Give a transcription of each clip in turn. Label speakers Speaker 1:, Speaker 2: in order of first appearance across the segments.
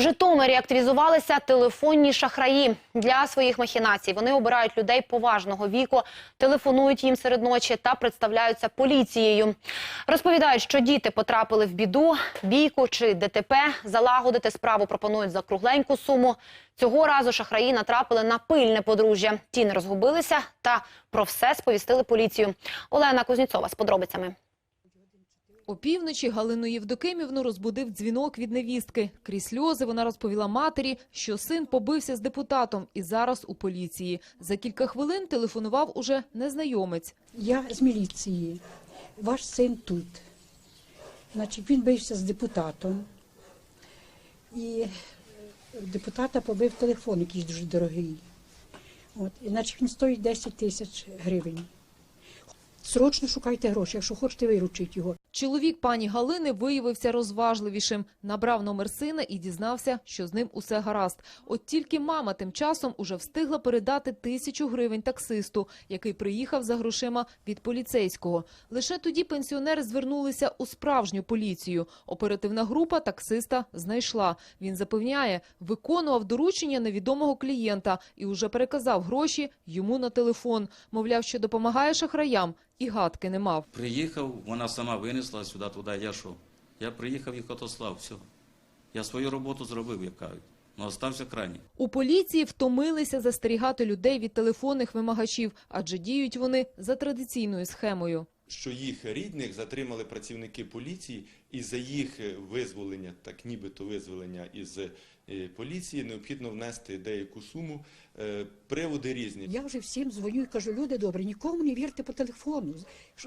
Speaker 1: Житомирі активізувалися телефонні шахраї для своїх махінацій. Вони обирають людей поважного віку, телефонують їм серед ночі та представляються поліцією. Розповідають, що діти потрапили в біду, бійку чи ДТП. Залагодити справу пропонують за кругленьку суму. Цього разу шахраї натрапили на пильне подружжя. Ті не розгубилися та про все сповістили поліцію. Олена Кузнєцова з подробицями.
Speaker 2: Опівночі Галину Євдокимівну розбудив дзвінок від невістки. Крізь сльози вона розповіла матері, що син побився з депутатом і зараз у поліції. За кілька хвилин телефонував уже незнайомець.
Speaker 3: Я з міліції. Ваш син тут. Значить, він бився з депутатом. І депутата побив телефон, якийсь дуже дорогий. От, і, значить, він стоїть 10 тисяч гривень. Срочно шукайте гроші, якщо хочете виручити його.
Speaker 2: Чоловік пані Галини виявився розважливішим. Набрав номер сина і дізнався, що з ним усе гаразд. От тільки мама тим часом уже встигла передати тисячу гривень таксисту, який приїхав за грошима від поліцейського. Лише тоді пенсіонери звернулися у справжню поліцію. Оперативна група таксиста знайшла. Він запевняє, виконував доручення невідомого клієнта і уже переказав гроші йому на телефон. Мовляв, що допомагає шахраям, і гадки не мав.
Speaker 4: Приїхав, вона сама винесла сюди, туди, я що? Я приїхав, їх отослав, все. Я свою роботу зробив, як кажуть. Ну, крайній.
Speaker 2: У поліції втомилися застерігати людей від телефонних вимагачів, адже діють вони за традиційною схемою.
Speaker 5: Що їх рідних затримали працівники поліції, і за їх е, визволення, так нібито визволення із е, поліції, необхідно внести деяку суму. Е, Приводи різні.
Speaker 3: Я вже всім дзвоню і кажу, люди добрі, нікому не вірте по телефону.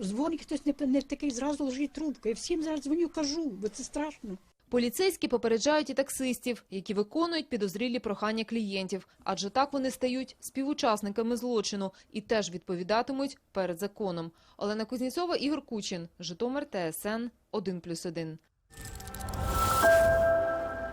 Speaker 3: Дзвонить хтось не, не такий, зразу лежить трубку. Я всім зараз дзвоню, кажу, бо це страшно.
Speaker 2: Поліцейські попереджають і таксистів, які виконують підозрілі прохання клієнтів, адже так вони стають співучасниками злочину і теж відповідатимуть перед законом. Олена Кузнєцова, Ігор Кучин, Житомир, ТСН 1+,1.